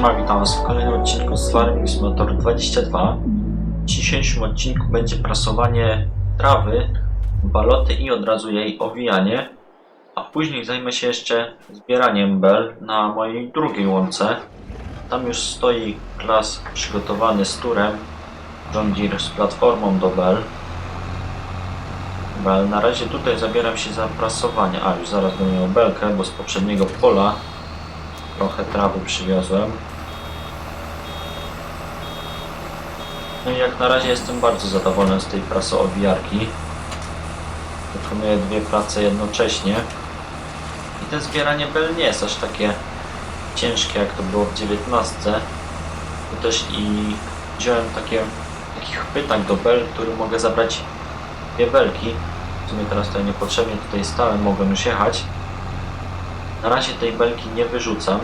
Siema, witam was w kolejnym odcinku z Farming Simulator 22. W dzisiejszym odcinku będzie prasowanie trawy, baloty i od razu jej owijanie. A później zajmę się jeszcze zbieraniem bel na mojej drugiej łące. Tam już stoi klas przygotowany z turem, John Deere z platformą do bel. Bel. Na razie tutaj zabieram się za prasowanie. A, już zaraz będę miał belkę, bo z poprzedniego pola trochę trawy przywiozłem. No i jak na razie jestem bardzo zadowolony z tej prasowiarki. Wykonuję dwie prace jednocześnie. I to zbieranie bel nie jest aż takie ciężkie jak to było w 19. To też i wziąłem takie, takich pytań do bel, który mogę zabrać dwie belki. W sumie teraz to niepotrzebnie tutaj stałem, mogłem już jechać. Na razie tej belki nie wyrzucam,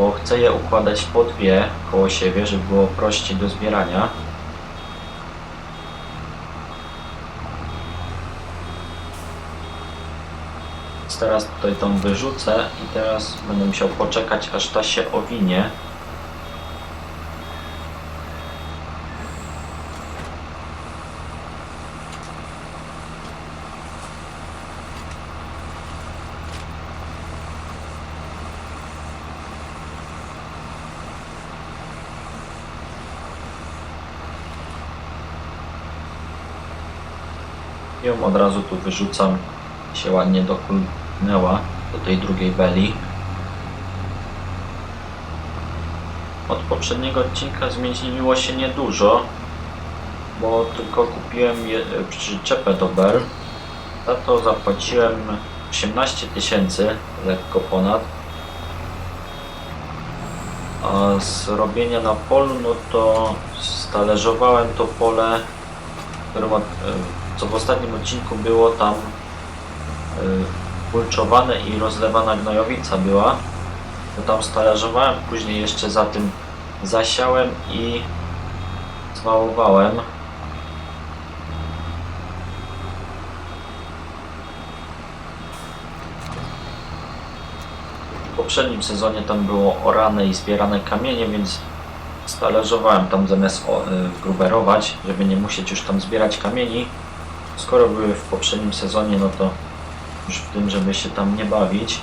bo chcę je układać po dwie koło siebie, żeby było prościej do zbierania. Teraz tutaj tą wyrzucę i teraz będę musiał poczekać aż ta się owinie. Ją od razu tu wyrzucam. Się ładnie dokulnęła do tej drugiej beli. Od poprzedniego odcinka zmieniło się niedużo bo tylko kupiłem je, przyczepę do bel. Za to zapłaciłem 18 tysięcy lekko ponad. A z robienia na polu no to stależowałem to pole e, co w ostatnim odcinku było tam y, kulczowane i rozlewana gnojowica była. To tam stależowałem, później jeszcze za tym zasiałem i zwałowałem. W poprzednim sezonie tam było orane i zbierane kamienie, więc stależowałem tam zamiast y, gruberować, żeby nie musieć już tam zbierać kamieni. Skoro były w poprzednim sezonie, no to już w tym, żeby się tam nie bawić.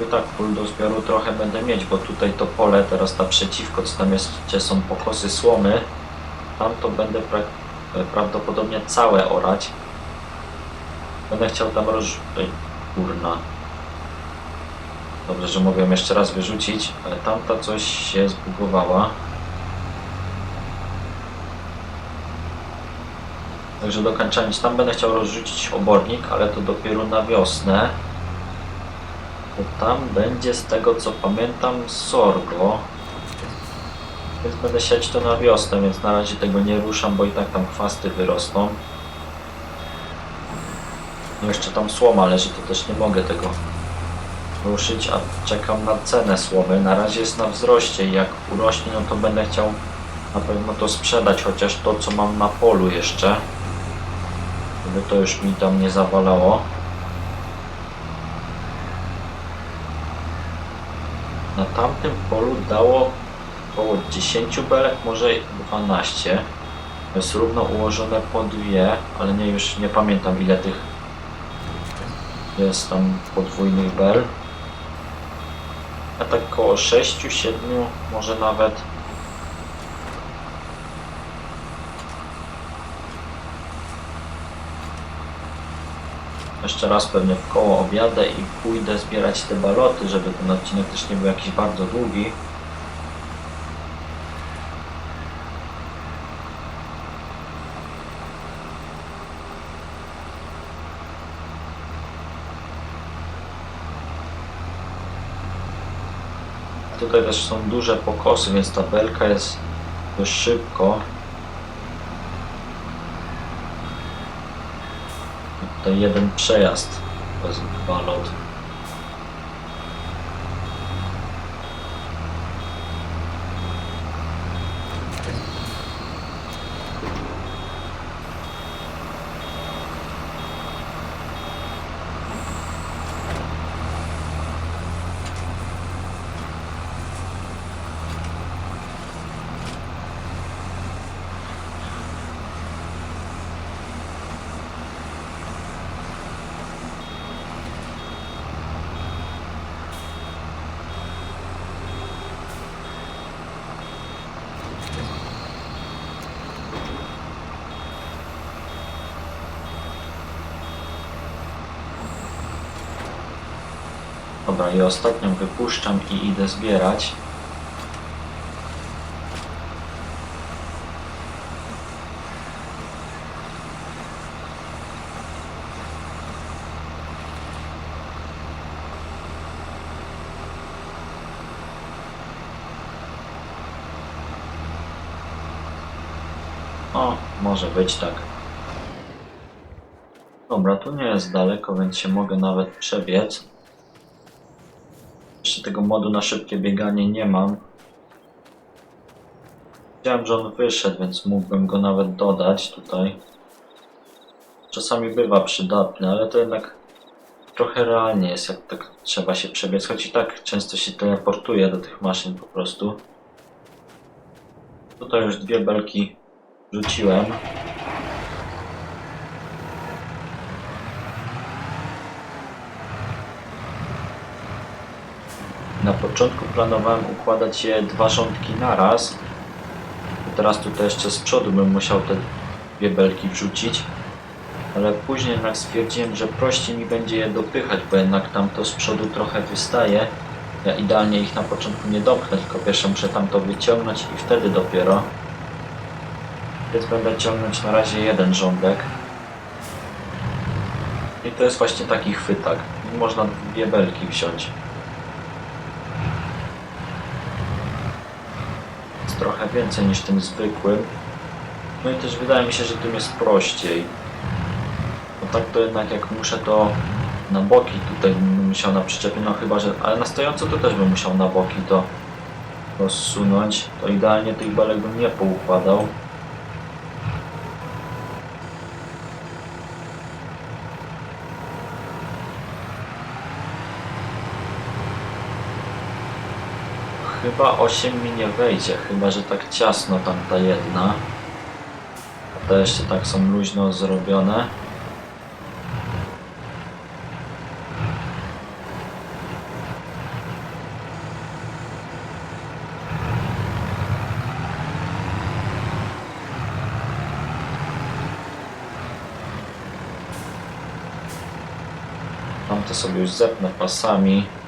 I tak pól do zbioru trochę będę mieć, bo tutaj to pole, teraz ta przeciwko, co tam jest, gdzie są pokosy słomy, tam to będę pra prawdopodobnie całe orać. Będę chciał tam roz... Ej, kurna. Dobrze, że mogłem jeszcze raz wyrzucić, ale tamta coś się zbugowała. Także dokończając, tam będę chciał rozrzucić obornik, ale to dopiero na wiosnę. Bo tam będzie z tego co pamiętam sorgo. Więc będę siać to na wiosnę, więc na razie tego nie ruszam, bo i tak tam chwasty wyrosną. No jeszcze tam słoma leży, to też nie mogę tego ruszyć, a czekam na cenę słomy. Na razie jest na wzroście i jak urośnie, no to będę chciał na pewno to sprzedać, chociaż to co mam na polu jeszcze żeby to już mi tam nie zawalało. Na tamtym polu dało około 10 belek, może 12. To jest równo ułożone po dwie, ale nie już nie pamiętam ile tych jest tam podwójnych bel. A tak około 6, 7, może nawet Jeszcze raz pewnie w koło objadę i pójdę zbierać te baloty, żeby ten odcinek też nie był jakiś bardzo długi. Tutaj też są duże pokosy, więc ta belka jest dość szybko. To jeden przejazd bez balot. Dobra, i ostatnią wypuszczam i idę zbierać. O, może być tak. Dobra, tu nie jest daleko, więc się mogę nawet przebiec. Jeszcze tego modu na szybkie bieganie nie mam. Widziałem, że on wyszedł, więc mógłbym go nawet dodać tutaj. Czasami bywa przydatny, ale to jednak trochę realnie jest, jak tak trzeba się przebiec. Choć i tak często się teleportuje do tych maszyn po prostu. Tutaj już dwie belki rzuciłem. Na początku planowałem układać je dwa rządki naraz. Teraz tutaj jeszcze z przodu bym musiał te dwie belki wrzucić. Ale później jednak stwierdziłem, że prościej mi będzie je dopychać, bo jednak tam to z przodu trochę wystaje. Ja idealnie ich na początku nie dopchnę, tylko pierwsze muszę tam to wyciągnąć i wtedy dopiero. Więc będę ciągnąć na razie jeden rządek. I to jest właśnie taki chwytak. Można dwie belki wziąć. Jest trochę więcej niż tym zwykłym. No i też wydaje mi się, że tym jest prościej. No tak to jednak jak muszę to na boki tutaj bym musiał na przyczepie, no chyba, że... Ale na stojąco to też bym musiał na boki to rozsunąć. To idealnie tych belek bym nie poukładał. Chyba 8 mi nie wejdzie, chyba że tak ciasno tam ta jedna. A te jeszcze tak są luźno zrobione. Tam to sobie już zepnę pasami.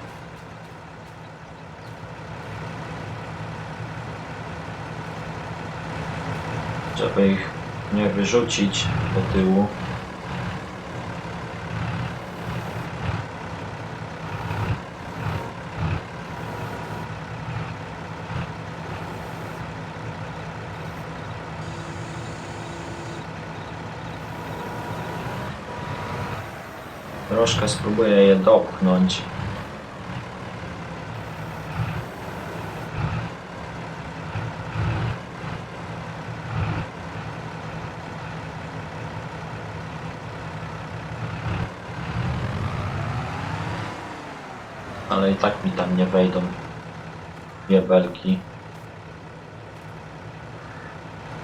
Żeby ich nie wyrzucić do tyłu. Troszkę spróbuję je dopchnąć. I tak mi tam nie wejdą dwie belki.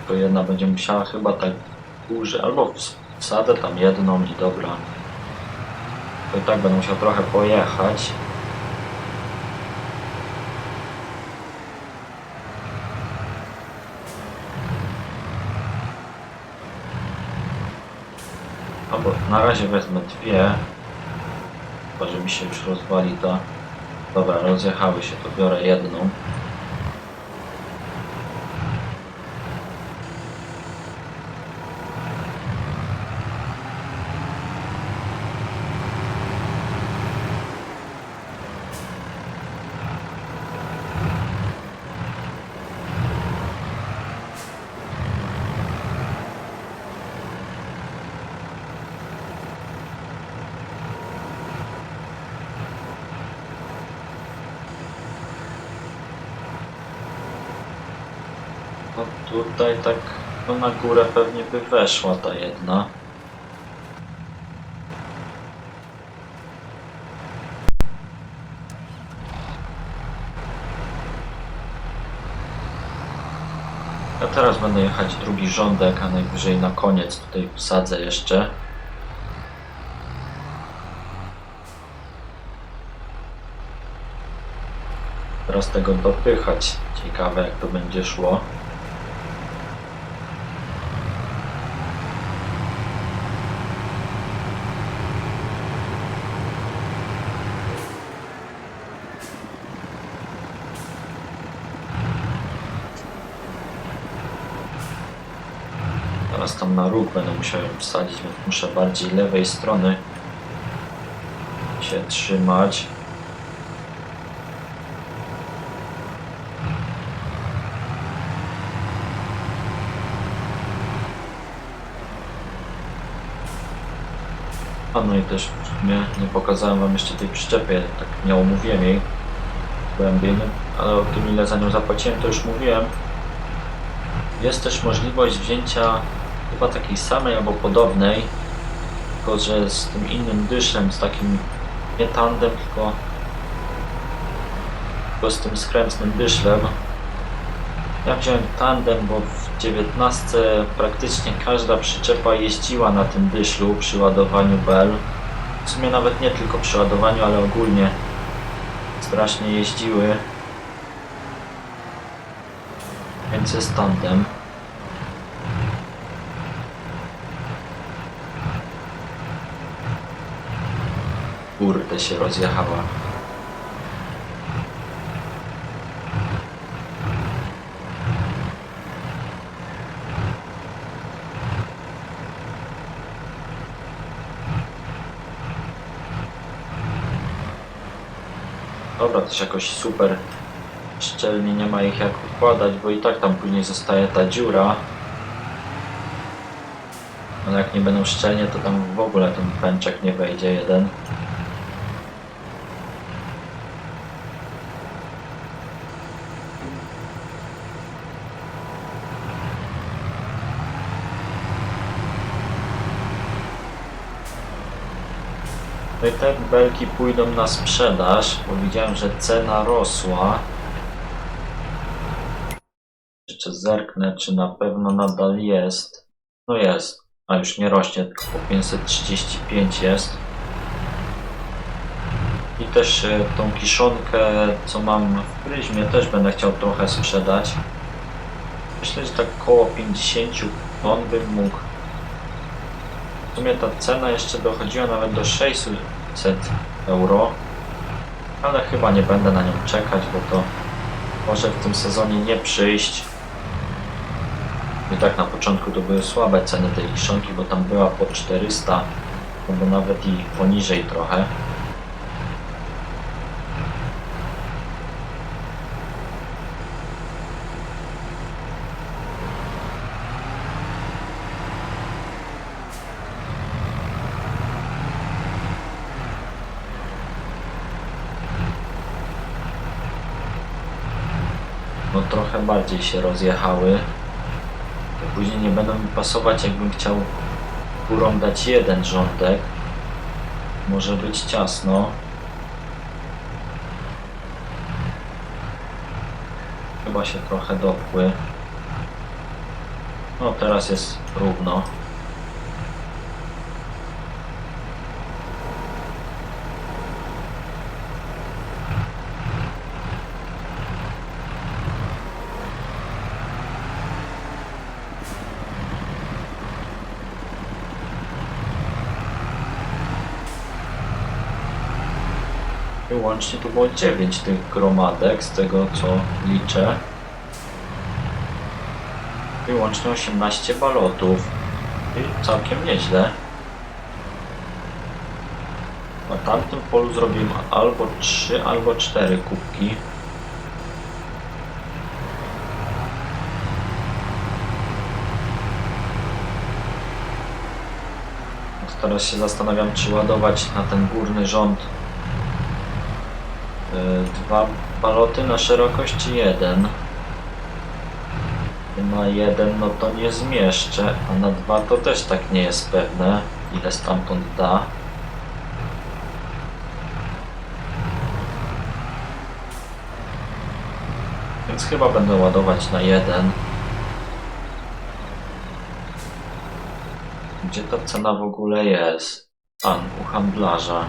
To jedna będzie musiała chyba tak dłużej, albo wsadę tam jedną i dobra. To i tak będę musiał trochę pojechać. Albo na razie wezmę dwie. Chyba, że mi się już rozwali ta. Dobra, rozjechały się, to biorę jedną. No tutaj tak no na górę pewnie by weszła ta jedna. Ja teraz będę jechać drugi rządek, a najwyżej na koniec tutaj wsadzę jeszcze. Teraz tego dopychać. Ciekawe jak to będzie szło. Teraz róg będę musiał ją wsadzić, więc muszę bardziej lewej strony się trzymać. A no i też sumie nie pokazałem wam jeszcze tej przyczepy, tak nie omówiłem jej głębiej, no, ale o tym ile za nią zapłaciłem to już mówiłem. Jest też możliwość wzięcia chyba takiej samej albo podobnej, tylko że z tym innym dyszem, z takim nie tandem, tylko, tylko z tym skrętnym dyszlem. Ja wziąłem tandem, bo w 19 praktycznie każda przyczepa jeździła na tym dyszlu przy ładowaniu bel. W sumie nawet nie tylko przy ładowaniu, ale ogólnie strasznie jeździły. Więc jest tandem. Kurde się rozjechała. Dobra, też jakoś super szczelnie nie ma ich jak układać, bo i tak tam później zostaje ta dziura. Ale jak nie będą szczelnie, to tam w ogóle ten pęczek nie wejdzie jeden. No i te belki pójdą na sprzedaż, bo widziałem, że cena rosła. Jeszcze zerknę, czy na pewno nadal jest. No jest, a już nie rośnie, tylko po 535 jest. I też e, tą kiszonkę, co mam w pryzmie, też będę chciał trochę sprzedać. Myślę, że tak koło 50 ton bym mógł w sumie ta cena jeszcze dochodziła nawet do 600 euro, ale chyba nie będę na nią czekać, bo to może w tym sezonie nie przyjść. I tak na początku to były słabe ceny tej kiszonki, bo tam była po 400, albo nawet i poniżej trochę. No trochę bardziej się rozjechały. Później nie będą mi pasować, jakbym chciał górą dać jeden rządek. Może być ciasno. Chyba się trochę dopły. No teraz jest równo. Łącznie tu było 9 tych gromadek, z tego co liczę. I łącznie 18 balotów. I całkiem nieźle. Na tamtym polu zrobiłem albo 3, albo 4 kubki. Teraz się zastanawiam, czy ładować na ten górny rząd dwa baloty na szerokość, czy jeden. Na jeden no to nie zmieszczę, a na dwa to też tak nie jest pewne, ile stamtąd da. Więc chyba będę ładować na jeden. Gdzie ta cena w ogóle jest? A, u handlarza.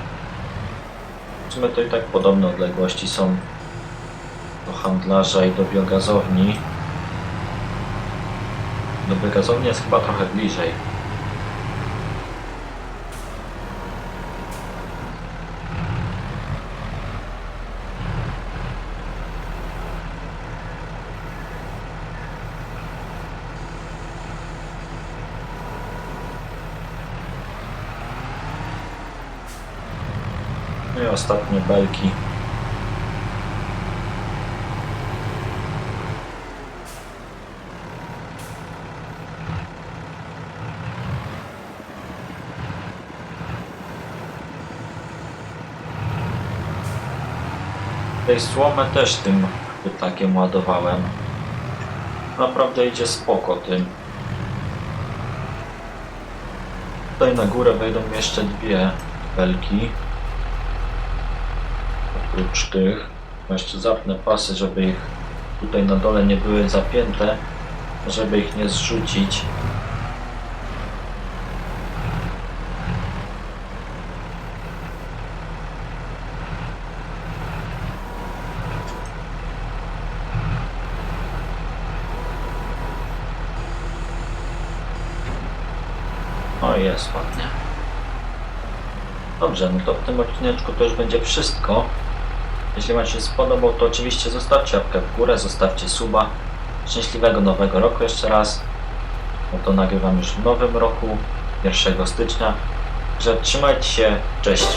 W sumie to i tak podobne odległości są do handlarza i do biogazowni. Do biogazowni jest chyba trochę bliżej. I ostatnie belki. Tej słomę też tym pytakiem ładowałem. Naprawdę idzie spoko tym. Tutaj na górę wejdą jeszcze dwie belki. Oprócz tych. Jeszcze zapnę pasy, żeby ich tutaj na dole nie były zapięte, żeby ich nie zrzucić. O, jest ładnie. Dobrze, no to w tym odcineczku to już będzie wszystko. Jeśli Wam się spodobał, to oczywiście zostawcie łapkę w górę, zostawcie suba. Szczęśliwego nowego roku jeszcze raz. No to nagrywam już w nowym roku, 1 stycznia. Że trzymajcie się, cześć.